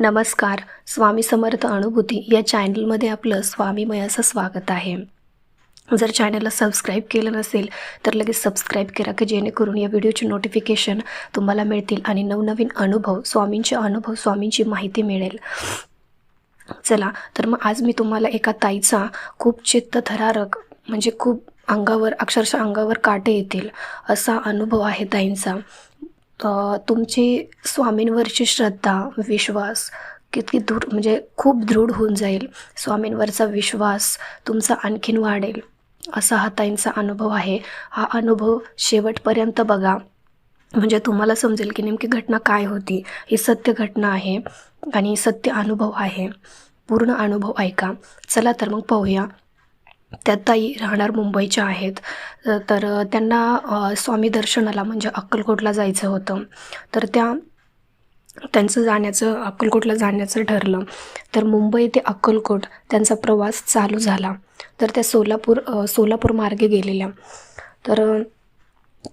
नमस्कार स्वामी समर्थ अनुभूती या चॅनलमध्ये आपलं स्वामीमय असं स्वागत आहे. जर चॅनलला सबस्क्राईब केलं नसेल तर लगेच सबस्क्राईब करा की जेणेकरून या व्हिडिओचे नोटिफिकेशन तुम्हाला मिळतील आणि नवनवीन अनुभव स्वामींचे अनुभव स्वामींची माहिती मिळेल. चला तर मग आज मी तुम्हाला एका ताईचा खूप चित्तथरारक म्हणजे खूप अंगावर अक्षरशः अंगावर काटे येतील असा अनुभव आहे ताईंचा. तुमची स्वामींवरची श्रद्धा विश्वास किती दूर म्हणजे खूप दृढ होऊन जाईल. स्वामींवरचा विश्वास तुमचा आणखीन वाढेल. असा हा ताईंचा अनुभव आहे. हा अनुभव शेवटपर्यंत बघा. म्हणजे तुम्हाला समजेल की नेमकी घटना काय होती. ही सत्य घटना आहे आणि सत्य अनुभव आहे. पूर्ण अनुभव ऐका. चला तर मग पाहूया. त्या ताई राहणार मुंबईच्या आहेत. तर त्यांना स्वामी दर्शनाला म्हणजे अक्कलकोटला जायचं होतं. तर त्या त्यांचं जाण्याचं अक्कलकोटला जाण्याचं ठरलं. तर मुंबई ते अक्कलकोट त्यांचा प्रवास चालू झाला. तर त्या सोलापूर सोलापूर मार्गे गेलेल्या. तर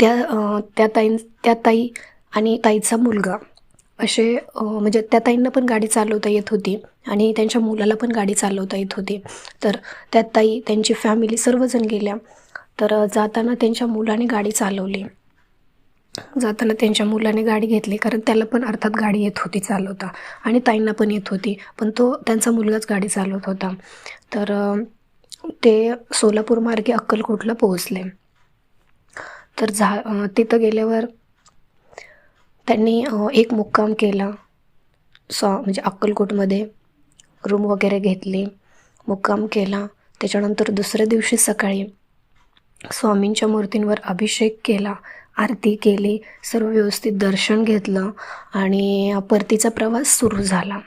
त्या त्या ताई त्या ताई आणि ताईचा मुलगा. असे म्हणजे त्या ताईंना पण गाडी चालवता येत होती आणि त्यांच्या मुलाला पण गाडी चालवता येत होती. तर त्या ताई त्यांची फॅमिली सर्वजण गेल्या. तर जाताना त्यांच्या मुलाने गाडी चालवली. जाताना त्यांच्या मुलाने गाडी घेतली कारण त्याला पण अर्थात गाडी येत होती चालवता आणि ताईंना पण येत होती. पण तो त्यांचा मुलगाच गाडी चालवत होता. तर ते सोलापूर मार्गे अक्कलकोटला पोहोचले. तर झा तिथं गेल्यावर त्यांनी एक मुक्काम केला. सॉ म्हणजे अक्कलकोटमध्ये रूम वगैरे घेतली मुक्काम केला. त्याच्यानंतर दुसऱ्या दिवशी सकाळी स्वामींच्या मूर्तींवर अभिषेक केला आरती केली सर्व व्यवस्थित दर्शन घेतलं आणि परतीचा प्रवास सुरू झाला.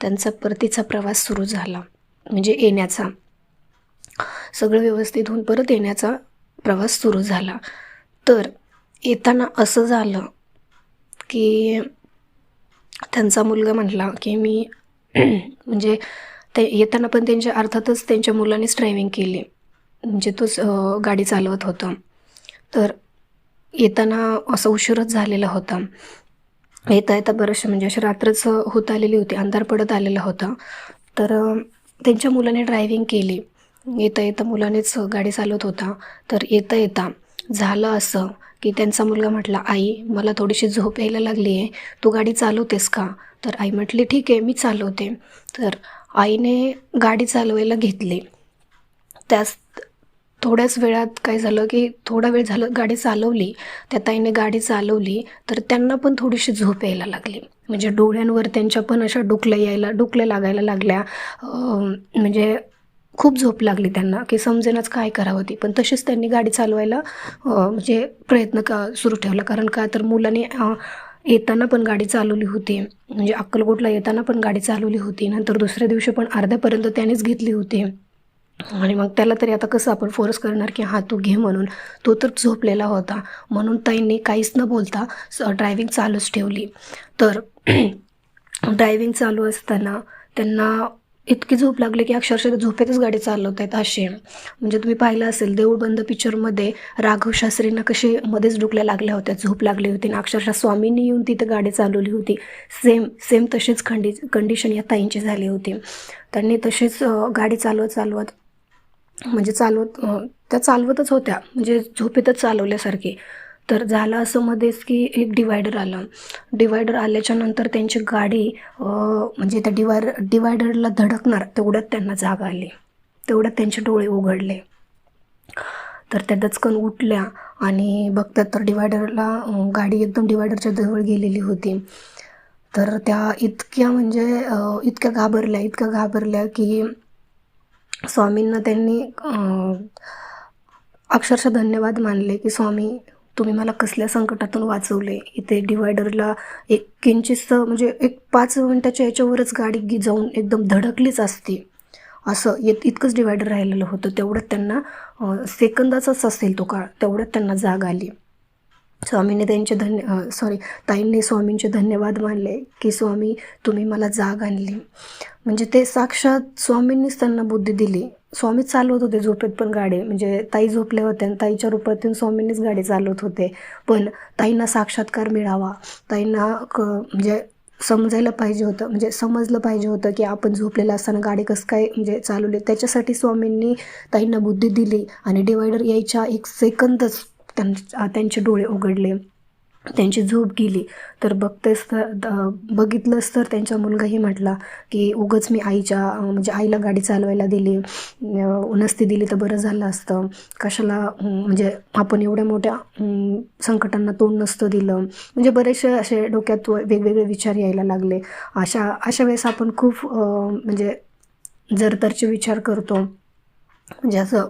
त्यांचा परतीचा प्रवास सुरू झाला म्हणजे येण्याचा. सगळं व्यवस्थित होऊन परत येण्याचा प्रवास सुरू झाला. तर येताना असं झालं की त्यांचा मुलगा म्हटला की मी म्हणजे ते येताना पण त्यांच्या अर्थातच त्यांच्या मुलानेच ड्रायव्हिंग केली. म्हणजे तोच गाडी चालवत होता. तर येताना असं उशीरच झालेला होता. येता येता बरंचसं म्हणजे अशी रात्रच होत आलेली होती अंधार पडत आलेला होता. तर त्यांच्या मुलाने ड्रायव्हिंग केली. येता येता मुलानेच गाडी चालवत होता. तर येता येता झालं असं. की त्यांचा मुलगा म्हटला आई मला थोडीशी झोप यायला लागली आहे. तू गाडी चालवतेस का? तर आई म्हटली ठीक आहे मी चालवते. तर आईने गाडी चालवायला घेतली. त्याच थोड्याच वेळात काय झालं की थोडा वेळ झालं गाडी चालवली. त्या ताईने गाडी चालवली तर त्यांना पण थोडीशी झोप यायला लागली. म्हणजे डोळ्यांवर त्यांच्या पण अशा डुकल्या यायला डुकल्या लागायला लागल्या. म्हणजे खूप झोप लागली त्यांना की समजेनाच काय करावं ती. पण तशीच त्यांनी गाडी चालवायला म्हणजे प्रयत्न का सुरू ठेवला. कारण का तर मुलाने येताना पण गाडी चालवली होती. म्हणजे अक्कलकोटला येताना पण गाडी चालवली होती. नंतर दुसऱ्या दिवशी पण अर्ध्यापर्यंत त्यानेच घेतली होती. आणि मग त्याला तरी आता कसं आपण फोर्स करणार की हा तू घे म्हणून. तो तर झोपलेला होता. म्हणून ताईंनी काहीच न बोलता ड्रायव्हिंग चालूच ठेवली. तर ड्रायव्हिंग चालू असताना त्यांना इतकी झोप लागली की अक्षरशः झोपेतच गाडी चालवत आहेत असे म्हणजे तुम्ही पाहिलं असेल देऊळ बंद पिक्चरमध्ये राघव शास्त्रींना कसे मध्येच डुकल्या लागल्या होत्या झोप लागली होती आणि अक्षरशः स्वामींनी येऊन तिथं गाडी चालवली होती. सेम सेम तशीच खंडी कंडिशन या ताईंची झाली होती. त्यांनी तशीच गाडी चालवत चालवत म्हणजे चालवत त्या चालवतच होत्या. म्हणजे झोपेतच चालवल्यासारखी. तर झालं असं मध्येच की एक डिवायडर आलं. डिवायडर आल्याच्यानंतर त्यांची गाडी म्हणजे त्या डिवायर डिवायडरला धडकणार तेवढ्यात त्यांना जाग आली. तेवढ्यात त्यांचे डोळे उघडले. तर त्या दचकन उठल्या आणि बघतात तर डिवायडरला गाडी एकदम डिवायडरच्या जवळ गेलेली होती. तर त्या इतक्या म्हणजे इतक्या घाबरल्या इतक्या घाबरल्या की स्वामींना त्यांनी अक्षरशः धन्यवाद मानले की स्वामी तुम्ही मला कसल्या संकटातून वाचवले? इथे डिवायडरला एक किंचित म्हणजे एक पाच मिनटाच्या याच्यावरच गाडी जाऊन एकदम धडकलीच असती. असं येत इतकंच डिवायडर राहिलेलं होतं. तेवढ्यात त्यांना सेकंदाचाच असेल तो काळ. तेवढ्यात त्यांना जाग आली. स्वामीने त्यांचे धन्य सॉरी ताईंनी स्वामींचे धन्यवाद मानले की स्वामी तुम्ही मला जाग आणली. म्हणजे ते साक्षात स्वामींनीच त्यांना बुद्धी दिली. स्वामी चालवत होते झोपेत पण गाडी. म्हणजे ताई झोपल्या होत्या आणि ताईच्या रूपातून स्वामींनीच गाडी चालवत होते. पण ताईंना साक्षात्कार मिळावा. ताईंना क म्हणजे समजायला पाहिजे होतं. म्हणजे समजलं पाहिजे होतं की आपण झोपलेलं असताना गाडी कसं काय म्हणजे चालवली. त्याच्यासाठी स्वामींनी ताईंना बुद्धी दिली आणि डिवायडर यायच्या एक सेकंदच त्यां त्यांचे डोळे उघडले. त्यांची झोप गेली तर बघतेस तर द- बघितलंच तर त्यांचा मुलगाही म्हटला की उगच मी आईच्या म्हणजे आईला गाडी चालवायला दिली अं, नसती दिली तर बरं झालं असतं. कशाला म्हणजे आपण एवढ्या मोठ्या संकटांना तोंड नसतं दिलं. म्हणजे बरेचसे असे डोक्यात वेगवेगळे विचार यायला लागले. अशा अशा वेळेस आपण खूप म्हणजे जरतरचे विचार करतो. म्हणजे असं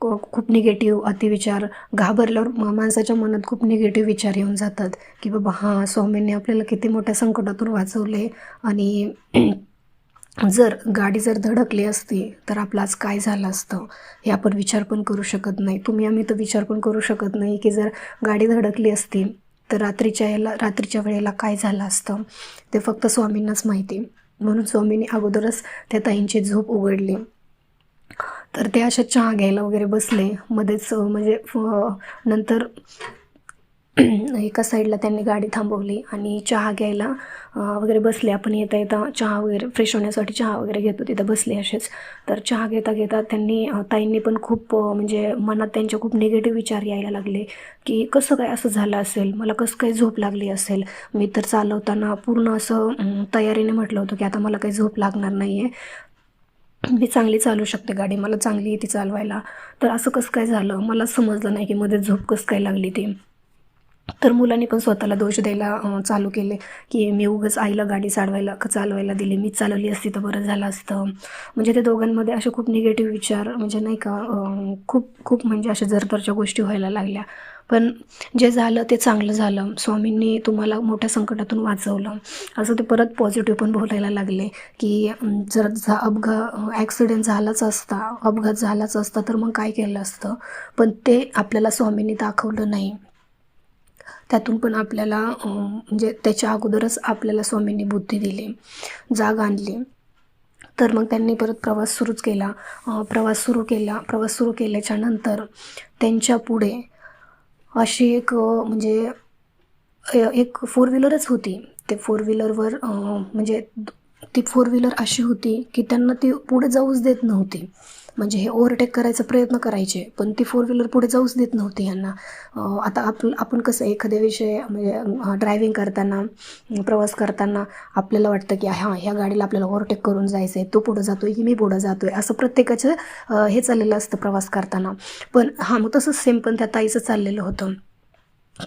खूप निगेटिव्ह अतिविचार घाबरल्यावर माणसाच्या मनात खूप निगेटिव्ह विचार येऊन जातात. की बाबा हां स्वामींनी आपल्याला किती मोठ्या संकटातून वाचवले आणि जर गाडी जर धडकली असती तर आपलं आज काय झालं असतं? हे आपण विचार पण करू शकत नाही. तुम्ही आम्ही तर विचार पण करू शकत नाही की जर गाडी धडकली असती तर रात्रीच्या याला रात्रीच्या वेळेला काय झालं असतं? ते फक्त स्वामींनाच माहिती. म्हणून स्वामींनी अगोदरच त्या ताईंची झोप उघडली. तर ते अशा चहा घ्यायला वगैरे बसले. मध्येच म्हणजे फ- नंतर एका साईडला त्यांनी गाडी थांबवली आणि चहा घ्यायला वगैरे बसले. आपण येता येता चहा वगैरे फ्रेश होण्यासाठी चहा वगैरे घेतो तिथं बसले असेच. तर चहा घेता घेता त्यांनी ताईंनी पण खूप म्हणजे मनात त्यांचे खूप निगेटिव्ह विचार यायला लागले की कसं काय असं झालं असेल? मला कसं काय झोप लागली असेल? मी तर चालवताना पूर्ण असं तयारीने म्हटलं होतं की आता मला काही झोप लागणार नाही आहे मी चांगली चालू शकते गाडी मला चांगली येते चालवायला. तर असं कसं काय झालं? मला समजलं नाही की मध्ये झोप कसं काय लागली ती. तर मुलांनी पण स्वतःला दोष द्यायला चालू केले की मी उगाच आईला गाडी चालवायला चालवायला दिली? मी चालवली असती तर बरं झालं असतं. म्हणजे ते दोघांमध्ये असे खूप निगेटिव्ह विचार म्हणजे नाही का खूप खूप म्हणजे अशा जरदरच्या गोष्टी व्हायला लागल्या. पण जे झालं ते चांगलं झालं. स्वामींनी तुम्हाला मोठ्या संकटातून वाचवलं. असं ते परत पॉझिटिव्ह पण बोलायला लागले की जर झा अपघा ॲक्सिडेंट झालाच असता अपघात झालाच असता तर मग काय केलं असतं? पण ते आपल्याला स्वामींनी दाखवलं नाही. त्यातून पण आपल्याला म्हणजे त्याच्या अगोदरच आपल्याला स्वामींनी बुद्धी दिली जाग आणली. तर मग त्यांनी परत प्रवास सुरूच केला. प्रवास सुरू केला. प्रवास सुरू केल्याच्यानंतर त्यांच्या पुढे अशी एक म्हणजे एक फोर व्हीलरच होती. ते फोर व्हीलरवर म्हणजे ती फोर व्हीलर अशी होती की त्यांना ती पुढे जाऊच देत नव्हती. म्हणजे हे ओव्हरटेक करायचा प्रयत्न करायचे पण ती फोर व्हीलर पुढे जाऊच देत नव्हती यांना. आता आप आपण कसं एखाद्या विषय म्हणजे ड्रायव्हिंग करताना प्रवास करताना आपल्याला वाटतं की हां ह्या गाडीला आपल्याला ओव्हरटेक करून जायचं आहे तो पुढं जातोय की मी पुढं जातोय असं प्रत्येकाचं हे चाललेलं असतं प्रवास करताना. पण हां मग तसंच सेम पण त्या ताईचं चाललेलं होतं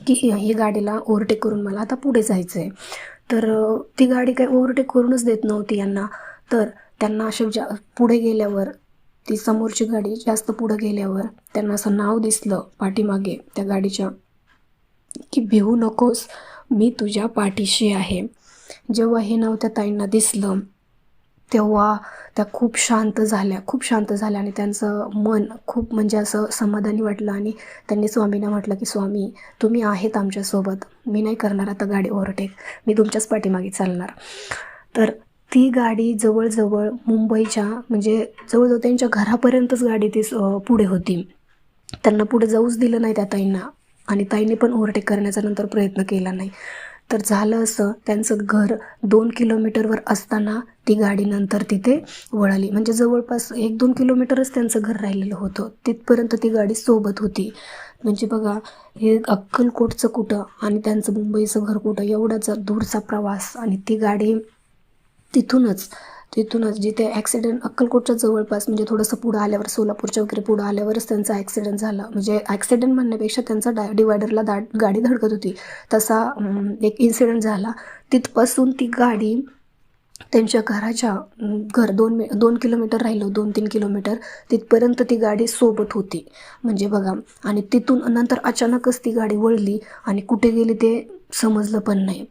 की ही गाडीला ओव्हरटेक करून मला आता पुढे जायचं आहे तर ती गाडी काही ओव्हरटेक करूनच देत नव्हती यांना. तर त्यांना अशा पुढे गेल्यावर ती समोरची गाडी जास्त पुढं गेल्यावर त्यांना असं नाव दिसलं पाठीमागे त्या गाडीच्या की भिवू नकोस मी तुझ्या पाठीशी आहे. जेव्हा हे नाव त्या ताईंना दिसलं तेव्हा त्या खूप शांत झाल्या खूप शांत झाल्या आणि त्यांचं मन खूप म्हणजे असं समाधानी वाटलं आणि त्यांनी स्वामींना म्हटलं की स्वामी तुम्ही आहेत आमच्यासोबत. मी नाही करणार आता गाडी ओव्हरटेक. मी तुमच्याच पाठीमागे चालणार. तर ती गाडी जवळजवळ मुंबईच्या म्हणजे जवळजवळ त्यांच्या घरापर्यंतच गाडी ती पुढे होती. त्यांना पुढे जाऊच दिलं नाही त्या ताईंना. आणि ताईने पण ओव्हरटेक करण्याचा नंतर प्रयत्न केला नाही. तर झालं असं त्यांचं घर दोन किलोमीटरवर असताना ती गाडी नंतर तिथे वळाली. म्हणजे जवळपास एक दोन किलोमीटरच त्यांचं घर राहिलेलं होतं. तिथपर्यंत ती गाडी सोबत होती. म्हणजे बघा हे अक्कलकोटचं कुठं आणि त्यांचं मुंबईचं घर कुठं एवढाच दूरचा प्रवास. आणि ती गाडी तिथूनच तिथूनच जिथे ॲक्सिडेंट अक्कलकोटच्या जवळपास म्हणजे थोडंसं पुढं आल्यावर सोलापूरच्या वगैरे पुढं आल्यावरच त्यांचा ॲक्सिडेंट झाला. म्हणजे ॲक्सिडेंट म्हणण्यापेक्षा त्यांचा डा डिवायडरला दा गाडी धडकत होती. तसा एक इन्सिडेंट झाला. तिथपासून ती गाडी त्यांच्या घराच्या घर दोन मी दोन किलोमीटर राहिलो दोन तीन किलोमीटर. तिथपर्यंत ती गाडी सोबत होती. म्हणजे बघा आणि तिथून नंतर अचानकच ती गाडी वळली आणि कुठे गेली ते समजलं पण नाही.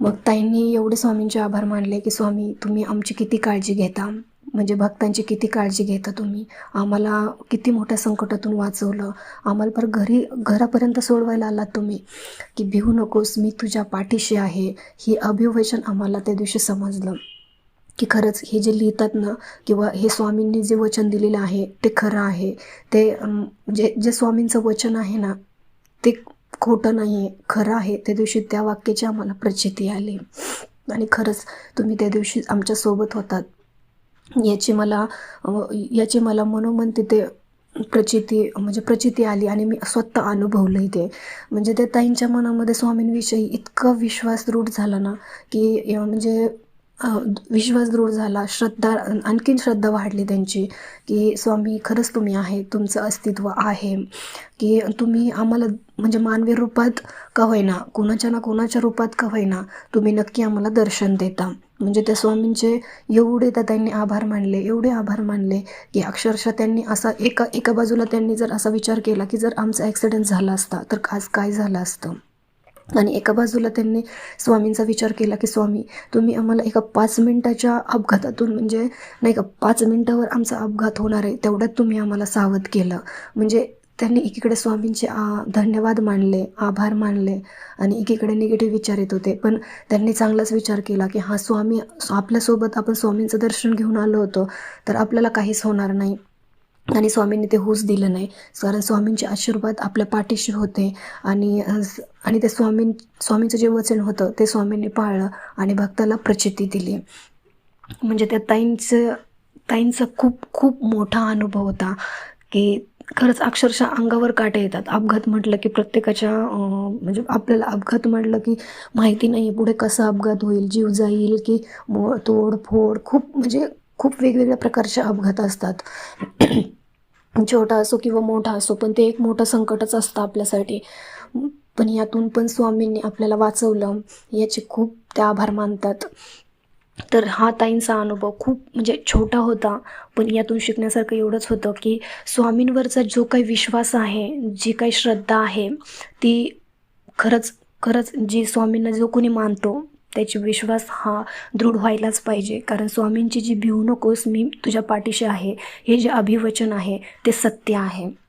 मग ताईंनी एवढे स्वामींचे आभार मानले की स्वामी तुम्ही आमची किती काळजी घेता? म्हणजे भक्तांची किती काळजी घेता तुम्ही? आम्हाला किती मोठ्या संकटातून वाचवलं? आम्हाला पर घरी घरापर्यंत सोडवायला आलात तुम्ही? की भिवू नकोस मी तुझ्या पाठीशी आहे. ही अभिवचन आम्हाला त्या दिवशी समजलं. की खरंच हे जे लिहितात ना किंवा हे स्वामींनी जे वचन दिलेलं आहे ते खरं आहे. ते जे जे स्वामींचं वचन आहे ना ते खोटं नाही आहे खरं आहे. त्या दिवशी त्या वाक्याची आम्हाला प्रचिती आली. आणि खरंच तुम्ही त्या दिवशी आमच्यासोबत होतात. याची मला याची मला मनोमन तिथे प्रचिती म्हणजे प्रचिती आली आणि मी स्वतः अनुभवलं ते. म्हणजे त्या ताईंच्या मनामध्ये स्वामींविषयी इतका विश्वास दृढ झाला ना की म्हणजे विश्वास दृढ झाला. श्रद्धा आणखीन श्रद्धा वाढली त्यांची की स्वामी खरंच तुम्ही आहे तुमचं अस्तित्व आहे की तुम्ही आम्हाला म्हणजे मानवी रूपात का होईना कोणाच्या ना कोणाच्या रूपात का होईना तुम्ही नक्की आम्हाला दर्शन देता. म्हणजे त्या स्वामींचे एवढे तर त्यांनी आभार मानले एवढे आभार मानले की अक्षरशः त्यांनी असा एका एका बाजूला त्यांनी जर असा विचार केला की जर आमचा ॲक्सिडेंट झाला असता तर आज काय झालं असतं? आणि एका बाजूला त्यांनी स्वामींचा विचार केला की स्वामी तुम्ही आम्हाला एका पाच मिनटाच्या अपघातातून म्हणजे नाही का पाच मिनटावर आमचा अपघात होणार आहे तेवढ्यात तुम्ही आम्हाला सावध केलं. म्हणजे त्यांनी एकीकडे स्वामींचे आ धन्यवाद मानले आभार मानले आणि एकीकडे निगेटिव्ह विचार येत होते. पण त्यांनी चांगलाच विचार केला की हा स्वामी आपल्यासोबत आपण स्वामींचं दर्शन घेऊन आलो होतो तर आपल्याला काहीच होणार नाही. आणि स्वामींनी ते होऊच दिलं नाही. कारण स्वामींचे आशीर्वाद आपल्या पाठीशी होते. आणि आणि ते स्वामीं स्वामींचं जे वचन होतं ते स्वामींनी पाळलं आणि भक्ताला प्रचिती दिली. म्हणजे त्या ताईंचं ताईंचा खूप खूप मोठा अनुभव होता की खरंच अक्षरशः अंगावर काटे येतात. अपघात म्हटलं की प्रत्येकाच्या म्हणजे आपल्याला अपघात म्हटलं की माहिती नाही पुढे कसा अपघात होईल जीव जाईल की मो तोड फोड खूप म्हणजे खूप वेगवेगळ्या प्रकारचे अपघात असतात. छोटा असो किंवा मोठा असो पण ते एक मोठं संकटच असतं आपल्यासाठी. पण यातून पण स्वामींनी आपल्याला वाचवलं. याचे खूप ते आभार मानतात. तर हा ताईंचा अनुभव खूप म्हणजे छोटा होता पण यातून शिकण्यासारखं एवढंच होतं की स्वामींवरचा जो काही विश्वास आहे जी काही श्रद्धा आहे ती खरंच खरंच जी स्वामींना जो कोणी मानतो त्याची विश्वास हा दृढ व्हायलाच पाहिजे. कारण स्वामींची जी भिवू नकोस मी तुझ्या पाठीशी आहे हे जे अभिवचन आहे ते सत्य आहे.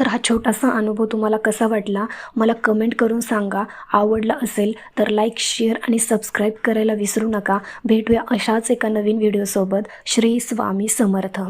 तर हा छोटासा अनुभव तुम्हाला कसा वाटला? मला कमेंट करून सांगा. आवडला असेल तर लाईक शेअर आणि सबस्क्राईब करायला विसरू नका. भेटूया अशाच एका नवीन व्हिडिओसोबत श्री स्वामी समर्थ.